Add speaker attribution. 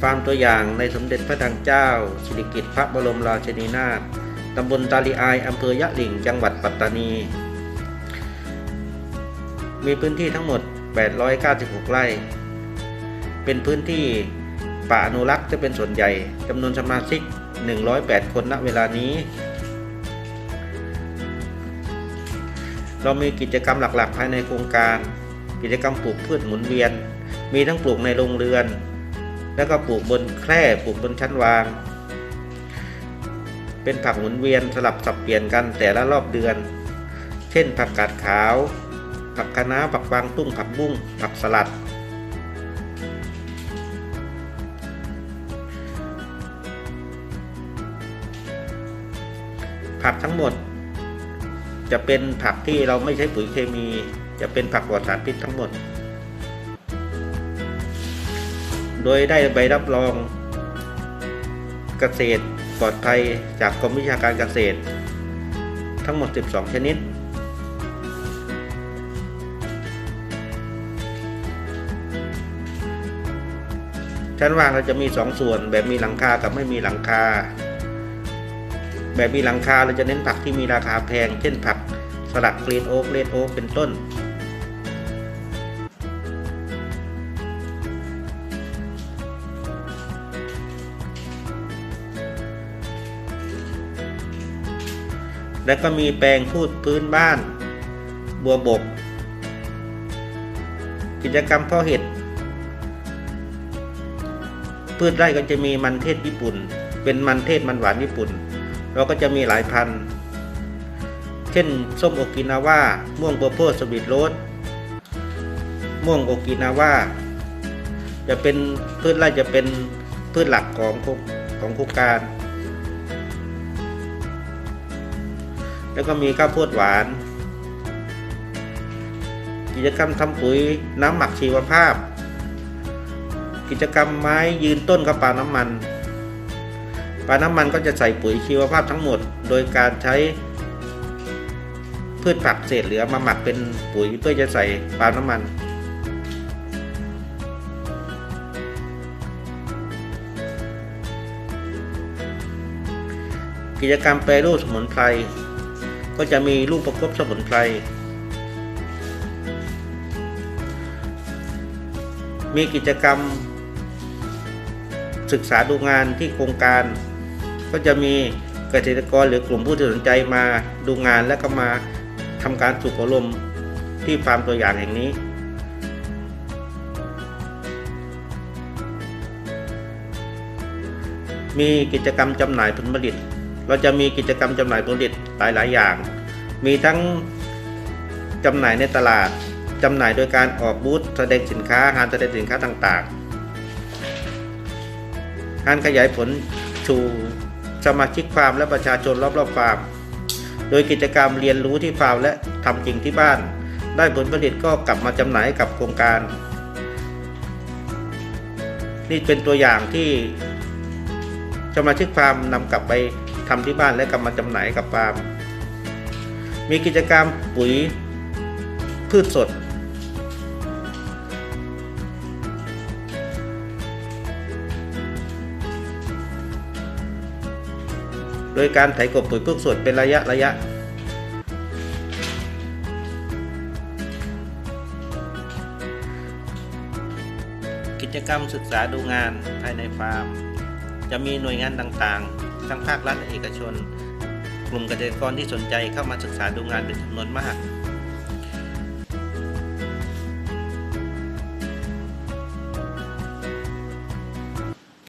Speaker 1: ฟาร์มตัวอย่างในสมเด็จพระดังเจ้าสิริกิติ์พระบรมราชินีนาถตำบลตาลีอายอำเภอยะหลิ่ง จังหวัดปัตตานี มีพื้นที่ทั้งหมด 896 ไร่ เป็นพื้นที่ป่าอนุรักษ์จะเป็นส่วนใหญ่จำนวนสมาชิก 108 คนณเวลานี้ เรามีกิจกรรมหลักๆ ภายในโครงการ กิจกรรมปลูกพืชหมุนเวียน มีทั้งปลูกในโรงเรือน แล้วก็ปลูกบนแคร่ปลูกบนชั้นวาง เป็นผักหมุนเวียนสลับสับเปลี่ยนกันแต่ละรอบเดือน เช่น ผักกาดขาว ผักคะน้าผักฟางตุ้งผักบุ้งผักสลัด ผักทั้งหมด จะเป็นผักที่เราไม่ใช้ปุ๋ยเคมี จะเป็นผักปลอดสารพิษทั้งหมด โดยได้ใบรับรองเกษตรปลอดภัยจากกรมวิชาการเกษตร ทั้งหมด 12 ชนิด ชั้นวางเราจะมี 2 ส่วนแบบมีหลังคากับไม่มีหลังคา แบบมีหลังคาเราจะเน้นผักที่มีราคาแพง เช่นผักสลัดกรีนโอ๊กเลดโอ๊กเป็นต้น แล้วก็มีแปลงพูดพื้นบ้าน บัวบก กิจกรรมพาะเห็ด พืชไร่ก็จะมีมันเทศญี่ปุ่น เป็นมันเทศมันหวานญี่ปุ่น เราก็จะมีหลายพันธุ์ เช่น ส้มโอกินาว่าม่วงโปโปสวิตโรสม่วงโอกินาว่าจะเป็นพืชไร่จะเป็นพืชหลักของของโครงการ แล้วก็มีข้าวโพดหวาน กิจกรรมทำปุ๋ยน้ำหมักชีวภาพ กิจกรรมไม้ยืนต้นกับปาน้ำมันปาน้ำมันก็จะใส่ปุ๋ยชีวภาพทั้งหมด โดยการใช้พืชผักเศษเหลือมาหมักเป็นปุ๋ยเพื่อจะใส่ปาน้ำมัน กิจกรรมแปรรูปสมุนไพร ก็จะมีลูกประคบสมุนไพร มีกิจกรรม ศึกษาดูงานที่โครงการ ก็จะมีเกษตรกรหรือกลุ่มผู้ที่สนใจมาดูงานและก็มาทำการฝึกอบรมที่ฟาร์มตัวอย่างแห่งนี้ มีกิจกรรมจำหน่ายผลผลิต เราจะมีกิจกรรมจำหน่ายผลผลิตหลาย ๆ อย่าง มีทั้งจำหน่ายในตลาดจำหน่ายโดยการออกบูธแสดงสินค้างานแสดงสินค้าต่าง ๆ การขยายผลชูสมาชิกฟาร์มและประชาชนรอบ ๆ ฟาร์ม โดยกิจกรรมเรียนรู้ที่ฟาร์มและทำจริงที่บ้าน ได้ผลผลิตก็กลับมาจำหน่ายกับโครงการ นี่เป็นตัวอย่างที่สมาชิกฟาร์มนำกลับไป ทำที่บ้านและกลับมาจำหน่ายกับฟาร์มมีกิจกรรมปุ๋ยพืชสด โดยการไถกบปุ๋ยพืชสดเป็นระยะระยะกิจกรรมศึกษาดูงานภายในฟาร์ม จะมีหน่วยงานต่างๆ ทั้งภาครัฐและเอกชน กลุ่มเกษตรกรที่สนใจเข้ามาศึกษาดูงานเป็นจำนวนมาก